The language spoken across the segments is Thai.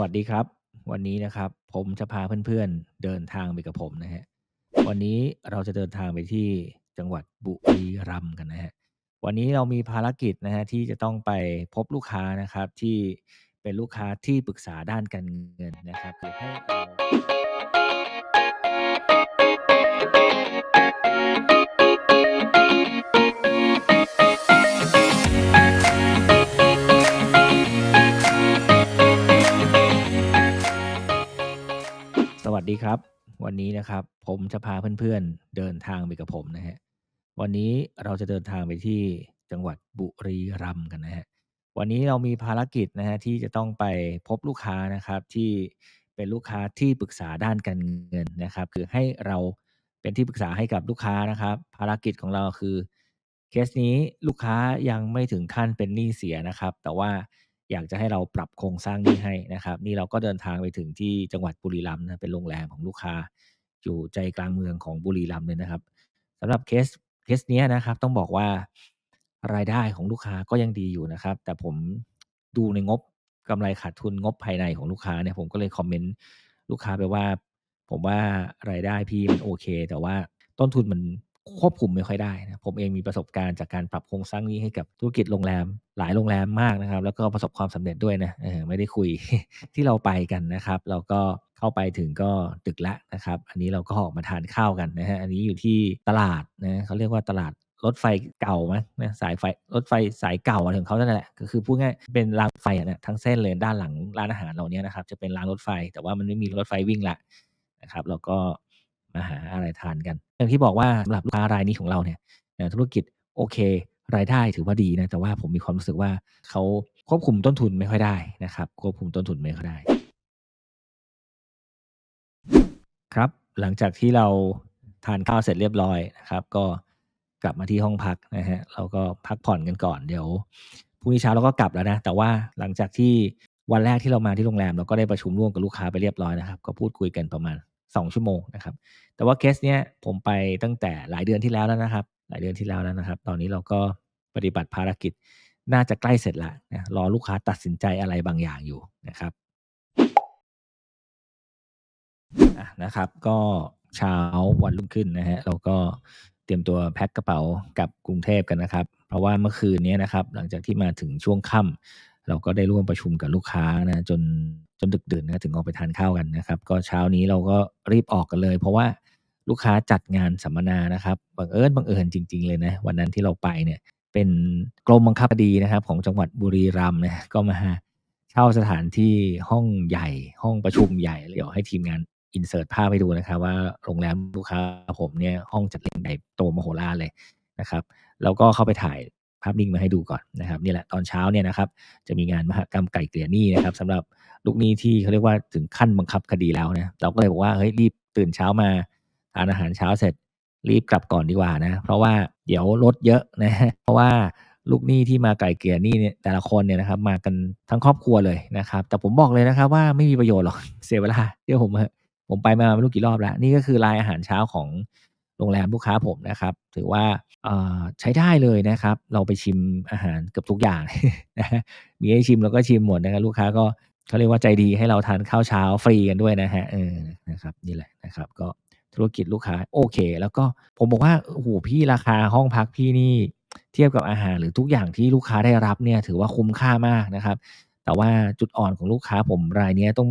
วัสดีครับ วันนี้นะครับ ผมจะพาเพื่อนๆเดินทางไปกับผมนะฮะวันนี้เราจะเดินทางไปที่จังหวัดบุรีรัมย์กันนะฮะวันนี้เรามีภารกิจนะฮะที่จะต้องไปพบลูกค้านะครับที่เป็นลูกค้าที่ปรึกษาด้านการเงินนะครับคือให้ ครับ วันนี้นะครับผมจะพาเพื่อนๆเดินทางไปกับผมนะฮะวันนี้เราจะเดินทางไปที่จังหวัดบุรีรัมย์กันนะฮะวันนี้เรามีภารกิจนะฮะที่จะต้องไปพบลูกค้านะครับที่เป็นลูกค้าที่ปรึกษาด้านการเงินนะครับ คือให้เราเป็นที่ปรึกษาให้กับลูกค้านะครับ ภารกิจของเราคือเคสนี้ลูกค้ายังไม่ถึงขั้นเป็นหนี้เสียนะครับ แต่ว่า อยากจะให้เราปรับโครงสร้างนี้ให้นะครับ นี่เราก็เดินทางไปถึงที่จังหวัดบุรีรัมย์นะเป็นโรงแรมของลูกค้า อยู่ใจกลางเมืองของบุรีรัมย์เลยนะครับสำหรับเคสเคสนี้นะครับ ต้องบอกว่ารายได้ของลูกค้าก็ยังดีอยู่นะครับ แต่ผมดูในงบกำไรขาดทุนงบภายในของลูกค้าเนี่ยผมก็เลยคอมเมนต์ลูกค้าไปว่า ผมว่ารายได้พี่มันโอเค แต่ว่าต้นทุนมัน ควบคุมไม่ค่อยได้นะผมเองมีประสบการณ์จากการปรับโครงสร้างนี้ให้กับธุรกิจโรงแรม หลายโรงแรมมากนะครับ แล้วก็ประสบความสำเร็จด้วยนะออไม่ได้คุยที่เราไปกันนะครับ เราก็เข้าไปถึงก็ดึกล้วนะครับ อันนี้เราก็ออกมาทานข้าวกันนะฮะอันนี้อยู่ที่ตลาดนะเขาเรียกว่าตลาดรถไฟเก่าไหมนะสายไฟรถไฟสายเก่าของเขานั่นแหละก็คือพูดง่ายเป็นรางรถไฟอะนะทั้งเส้นเลยด้านหลังร้านอาหารเราเนี้ยนะครับ จะเป็นรางรถไฟ แต่ว่ามันไม่มีรถไฟวิ่งละนะครับเราก็ มาหาอะไรทานกัน อย่างที่บอกว่าสำหรับลูกค้ารายนี้ของเราเนี่ยธุรกิจโอเค รายได้ถือว่าดีนะ แต่ว่าผมมีความรู้สึกว่าเขาควบคุมต้นทุนไม่ค่อยได้นะครับ ควบคุมต้นทุนไม่ค่อยได้ ครับ หลังจากที่เราทานข้าวเสร็จเรียบร้อยนะครับ ก็กลับมาที่ห้องพักนะฮะเราก็พักผ่อนกันก่อนเดี๋ยวพรุ่งนี้เช้าเราก็กลับแล้วนะ แต่ว่าหลังจากที่วันแรกที่เรามาที่โรงแรม เราก็ได้ประชุมร่วมกับลูกค้าไปเรียบร้อยนะครับ ก็พูดคุยกันประมาณ 2 ชั่วโมงนะครับ แต่ว่าเคสเนี้ยผมไปตั้งแต่หลายเดือนที่แล้วแล้วนะครับ หลายเดือนที่แล้วแล้วนะครับ ตอนนี้เราก็ปฏิบัติภารกิจน่าจะใกล้เสร็จล้วนะรอลูกค้าตัดสินใจอะไรบางอย่างอยู่นะครับะนะครับ ก็เช้าวันรุ่งขึ้นนะฮะเราก็เตรียมตัวแพ็คกระเป๋ากับกรุงเทพกันนะครับ เพราะว่าเมื่อคืนนี้นะครับ หลังจากที่มาถึงช่วงค่ำ เราก็ได้ร่วมประชุมกับลูกค้านะจนจนดึกดื่นนะถึงออกไปทานข้าวกันนะครับ ก็เช้านี้เราก็รีบออกกันเลย เพราะว่าลูกค้าจัดงานสัมมนานะครับบังเอิญบังเอิญจริง ๆ เลยนะวันนั้นที่เราไปเนี่ยเป็นกรมบังคับคดีนะครับ ของจังหวัดบุรีรัมย์นะก็มาเช่าสถานที่ห้องใหญ่ ห้องประชุมใหญ่เดี๋ยวให้ทีมงานอินเสิร์ตภาพให้ดูนะครับ ว่าโรงแรมลูกค้าผมเนี่ยห้องจัดเลี้ยงใหญ่โตมโหฬารเลยนะครับ แล้วก็เข้าไปถ่าย ภาพนิ่งมาให้ดูก่อนนะครับนี่แหละตอนเช้าเนี่ยนะครับจะมีงานมหกรรมไก่เกลี่ยหนี้นะครับสำหรับลูกหนี้ที่เขาเรียกว่าถึงขั้นบังคับคดีแล้วนะเราก็เลยบอกว่าเฮ้ยรีบตื่นเช้ามาทานอาหารเช้าเสร็จรีบกลับก่อนดีกว่านะ เพราะว่าเดี๋ยวรถเยอะนะเพราะว่าลูกหนี้ที่มาไกลเกลี่ยหนี้เนี่ยแต่ละคนเนี่ยนะครับมากันทั้งครอบครัวเลยนะครับ แต่ผมบอกเลยนะครับว่าไม่มีประโยชน์หรอกเสียเวลาเดี๋ยวผมผมไปมาไม่รู้กี่รอบแล้ว นี่ก็คือรายอาหารเช้าของ โรงแรมลูกค้าผมนะครับ ถือว่าใช้ได้เลยนะครับ เราไปชิมอาหารเกือบทุกอย่างนะมีให้ชิมเราก็ชิมหมดนะครับลูกค้าก็เขาเรียกว่าใจดีให้เราทานข้าวเช้าฟรีกันด้วยนะฮะเออนะครับนี่แหละนะครับ ก็ธุรกิจลูกค้าโอเค แล้วก็ผมบอกว่าโอ้โหพี่ราคาห้องพักพี่นี่เทียบกับอาหารหรือทุกอย่างที่ลูกค้าได้รับเนี่ยถือว่าคุ้มค่ามากนะครับ แต่ว่าจุดอ่อนของลูกค้าผมรายนี้ต้อง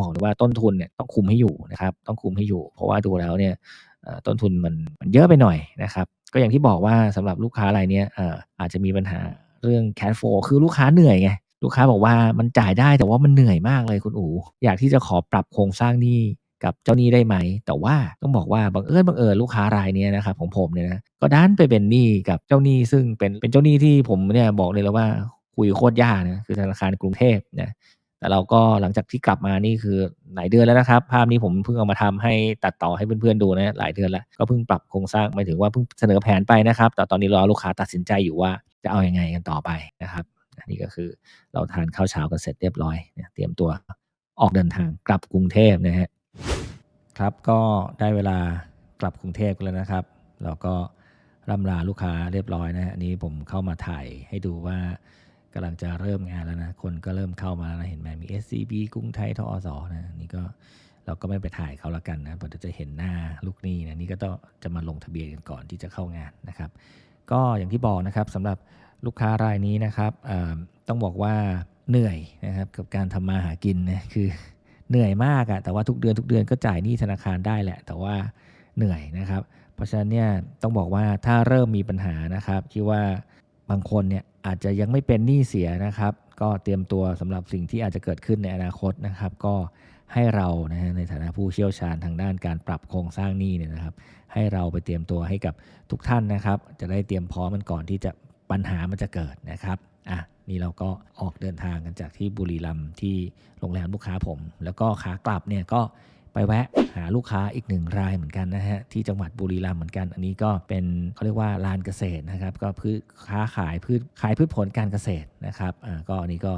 บอกเลยว่าต้นทุนเนี่ยต้องคุมให้อยู่นะครับ ต้องคุมให้อยู่ เพราะว่าดูแล้วเนี่ย ต้นทุนมันมันเยอะไปหน่อยนะครับ ก็อย่างที่บอกว่าสำหรับลูกค้ารายนี้เอ่ออาจจะมีปัญหาเรื่อง cash flow คือลูกค้าเหนื่อยไง ลูกค้าบอกว่ามันจ่ายได้แต่ว่ามันเหนื่อยมากเลยคุณอู๋อยากที่จะขอปรับโครงสร้างหนี้กับเจ้าหนี้ได้ไหม แต่ว่าต้องบอกว่าบังเอิญบังเอิญลูกค้ารายนี้นะครับของผมเนี่ยนะก็ดันไปเป็นหนี้กับเจ้าหนี้ซึ่งเป็นเป็นเจ้าหนี้ที่ผมเนี่ยบอกเลยแล้วว่าคุยโคตรยากนะคือธนาคารกรุงเทพนะ แต่เราก็หลังจากที่กลับมานี่คือหลายเดือนแล้วนะครับ ภาพนี้ผมเพิ่งเอามาทำให้ตัดต่อให้เพื่อนๆดูนะหลายเดือนแล้ว ก็เพิ่งปรับโครงสร้างหมายถึงว่าเพิ่งเสนอแผนไปนะครับ แต่ตอนนี้รอลูกค้าตัดสินใจอยู่ว่าจะเอาอยังไงกันต่อไปนะครับนี่ก็คือเราทานข้าวเช้ากันเสร็จเรียบร้อยเตรียมตัวออกเดินทางกลับกรุงเทพนะฮะครับก็ได้เวลากลับกรุงเทพกันแล้วนะครับ เราก็ร่ำลาลูกค้าเรียบร้อยนะฮะนนี้ผมเข้ามาถ่ายให้ดูว่า กำลังจะเริ่มงานแล้วนะ คนก็เริ่มเข้ามาแล้วนะเห็นไหมมี SCB กรุงไทยทอสนะนี่ก็เราก็ไม่ไปถ่ายเขาละกันนะเพราะจะเห็นหน้าลูกหนี้นะนี่ก็ต้องจะมาลงทะเบียนกันก่อนที่จะเข้างานนะครับ ก็อย่างที่บอกนะครับสำหรับลูกค้ารายนี้นะครับต้องบอกว่าเหนื่อยนะครับกับการทำมาหากินนะคือเหนื่อยมากอะแต่ว่าทุกเดือนทุกเดือนก็จ่ายหนี้ธนาคารได้แหละ แต่ว่าเหนื่อยนะครับ เพราะฉะนั้นเนี่ยต้องบอกว่าถ้าเริ่มมีปัญหานะครับคิดว่า บางคนเนี่ยอาจจะยังไม่เป็นหนี้เสียนะครับ ก็เตรียมตัวสำหรับสิ่งที่อาจจะเกิดขึ้นในอนาคตนะครับ ก็ให้เรานะฮะในฐานะผู้เชี่ยวชาญทางด้านการปรับโครงสร้างหนี้เนี่ยนะครับ ให้เราไปเตรียมตัวให้กับทุกท่านนะครับ จะได้เตรียมพร้อมมันก่อนที่จะปัญหามันจะเกิดนะครับอะนี่เราก็ออกเดินทางกันจากที่บุรีรัมย์ที่โรงแรมลูกค้าผม แล้วก็ขากลับเนี่ยก็ ไปแวะหาลูกค้าอีกหนึ่งรายเหมือนกันนะฮะที่จังหวัดบุรีรัมย์เหมือนกัน อันนี้ก็เป็นเขาเรียกว่าลานเกษตรนะครับก็พืชค้าขายพืชขายพืชผลการเกษตรนะครับอ่าก็อันนี้ก็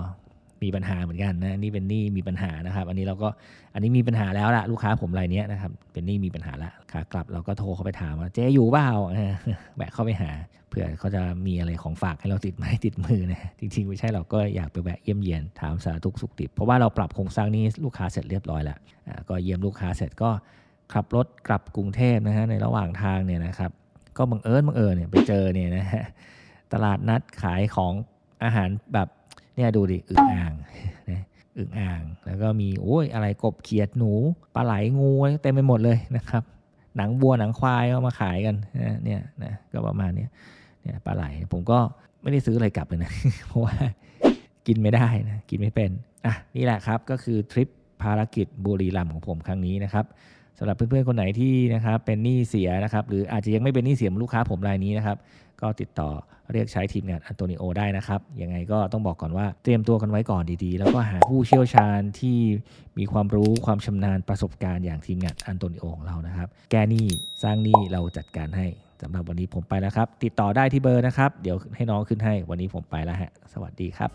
มีปัญหาเหมือนกันนะนี่เป็นหนี้มีปัญหานะครับ อันนี้เราก็อันนี้มีปัญหาแล้วละลูกค้าผมรายนี้นะครับเป็นหนี้มีปัญหาละขากลับเราก็โทรเข้าไปถามว่าเจ๊อยู่เปล่าแวะเข้าไปหา เผื่อเขาจะมีอะไรของฝากให้เราติดไม้ติดมือนะจริงๆไม่ใช่เราก็อยากไปแวะเยี่ยมเยียนถามสารทุกสุขดิบเพราะว่าเราปรับโครงสร้างนี้ลูกค้าเสร็จเรียบร้อยแล้วก็เยี่ยมลูกค้าเสร็จก็ขับรถกลับกรุงเทพนะฮะในระหว่างทางเนี่ยนะครับก็บังเอิญบังเอิญเนี่ยไปเจอเนี่ยนะฮะตลาดนัดขายของอาหารแบบเนี่ยดูดิอึ่งอ่างนะอึ่งอ่าง แล้วก็มีโอ้ยอะไรกบเขียดหนูปลาไหลงูเต็มไปหมดเลยนะครับ หนังวัวหนังควายเอามาขายกันนะเนี่ยนะก็ประมาณนี้ เนี่ยปลาไหลผมก็ไม่ได้ซื้ออะไรกลับเลยนะ เพราะว่ากินไม่ได้นะกินไม่เป็นอะนี่แหละครับก็คือทริปภารกิจบุรีรัมย์ของผมครั้งนี้นะครับสำหรับเพื่อนๆคนไหนที่นะครับเป็นหนี้เสียนะครับหรืออาจจะยังไม่เป็นหนี้เสียมลูกค้าผมรายนี้นะครับก็ติดต่อเรียกใช้ทีมงานอันโตนิโอได้นะครับ ยังไงก็ต้องบอกก่อนว่าเตรียมตัวกันไว้ก่อนดีๆ แล้วก็หาผู้เชี่ยวชาญที่มีความรู้ความชำนาญประสบการณ์อย่างทีมงานอันโตนิโอของเรานะครับ แก้หนี้สร้างหนี้เราจัดการให้ สำหรับวันนี้ผมไปแล้วครับ ติดต่อได้ที่เบอร์นะครับ เดี๋ยวให้น้องขึ้นให้วันนี้ผมไปแล้วฮะ สวัสดีครับ